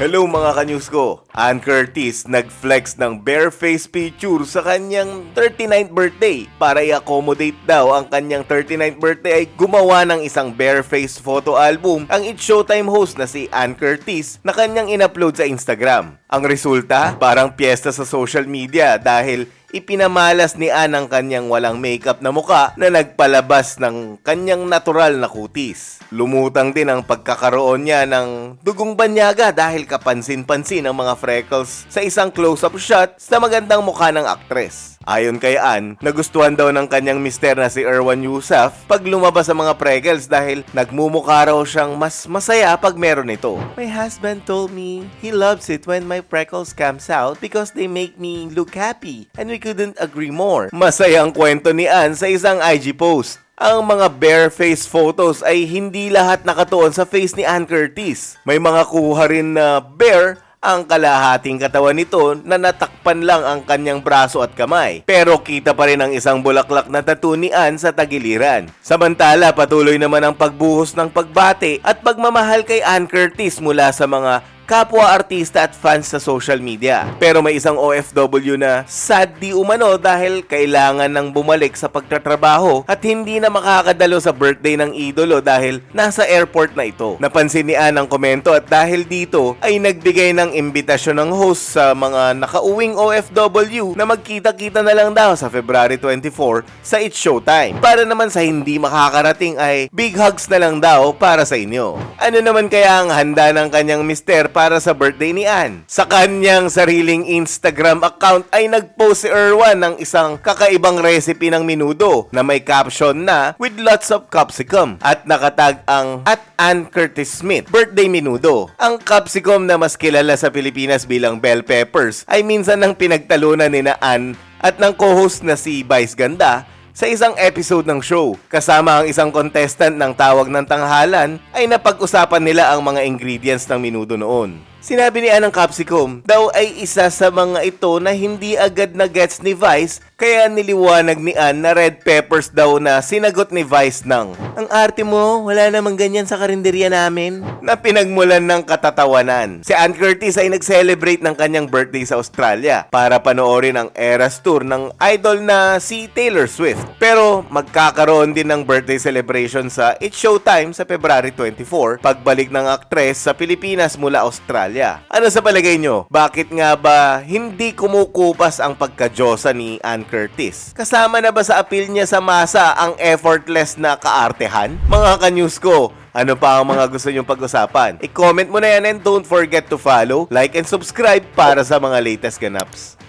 Hello mga kanyus ko! Ann Curtis nag-flex ng bare-face picture sa kanyang 39th birthday. Para i-accommodate daw ang kanyang 39th birthday ay gumawa ng isang bare-face photo album ang It's Showtime host na si Ann Curtis na kanyang in-upload sa Instagram. Ang resulta, parang piyesta sa social media dahil ipinamalas ni Ann ang kanyang walang makeup na muka na nagpalabas ng kanyang natural na kutis. Lumutang din ang pagkakaroon niya ng dugong banyaga dahil kapansin-pansin ang mga freckles sa isang close-up shot sa magandang mukha ng aktres. Ayon kay Ann, nagustuhan daw ng kanyang mister na si Erwan Yusuf pag lumabas ang mga freckles dahil nagmumukha raw siyang mas masaya pag meron ito. My husband told me he loves it when my freckles comes out because they make me look happy and we couldn't agree more. Masayang kwento ni Ann sa isang IG post. Ang mga bare face photos ay hindi lahat nakatuon sa face ni Ann Curtis. May mga kuha rin na bare ang kalahating katawan nito na natakpan lang ang kanyang braso at kamay. Pero kita pa rin ang isang bulaklak na tattoo ni Ann sa tagiliran. Samantala, patuloy naman ang pagbuhos ng pagbate at pagmamahal kay Ann Curtis mula sa mga kapwa artista at fans sa social media. Pero may isang OFW na sad di umano dahil kailangan nang bumalik sa pagtatrabaho at hindi na makakadalo sa birthday ng idolo dahil nasa airport na ito. Napansin ni Ann ang komento at dahil dito ay nagbigay ng imbitasyon ng host sa mga nakauwing OFW na magkita-kita na lang daw sa February 24 sa It's Showtime. Para naman sa hindi makakarating ay big hugs na lang daw para sa inyo. Ano naman kaya ang handa ng kanyang mister para sa birthday ni Ann? Sa kanyang sariling Instagram account ay nagpost si Erwan ng isang kakaibang recipe ng minudo na may caption na with lots of capsicum at nakatag ang at Ann Curtis Smith birthday minudo. Ang capsicum na mas kilala sa Pilipinas bilang bell peppers ay minsan nang pinagtalunan ni na Ann at ng co-host na si Vice Ganda sa isang episode ng show. Kasama ang isang contestant ng tawag ng tanghalan ay napag-usapan nila ang mga ingredients ng minudo noon. Sinabi ni Anang Capsicum, daw ay isa sa mga ito na hindi agad na gets ni Vice kaya niliwanag ni Ann na red peppers daw na sinagot ni Vice ng Ang arte mo, wala namang ganyan sa karinderya namin. Na pinagmulan ng katatawanan. Si Ann Curtis ay nag-celebrate ng kanyang birthday sa Australia para panoorin ang Eras Tour ng idol na si Taylor Swift. Pero magkakaroon din ng birthday celebration sa It's Showtime sa February 24 pagbalik ng aktres sa Pilipinas mula Australia. Ano sa palagay nyo? Bakit nga ba hindi kumukupas ang pagkadyosa ni Ann Curtis? Kasama na ba sa appeal niya sa masa ang effortless na kaartehan? Mga ka-news ko, ano pa ang mga gusto nyong pag-usapan? I-comment mo na yan and don't forget to follow, like and subscribe para sa mga latest ganaps.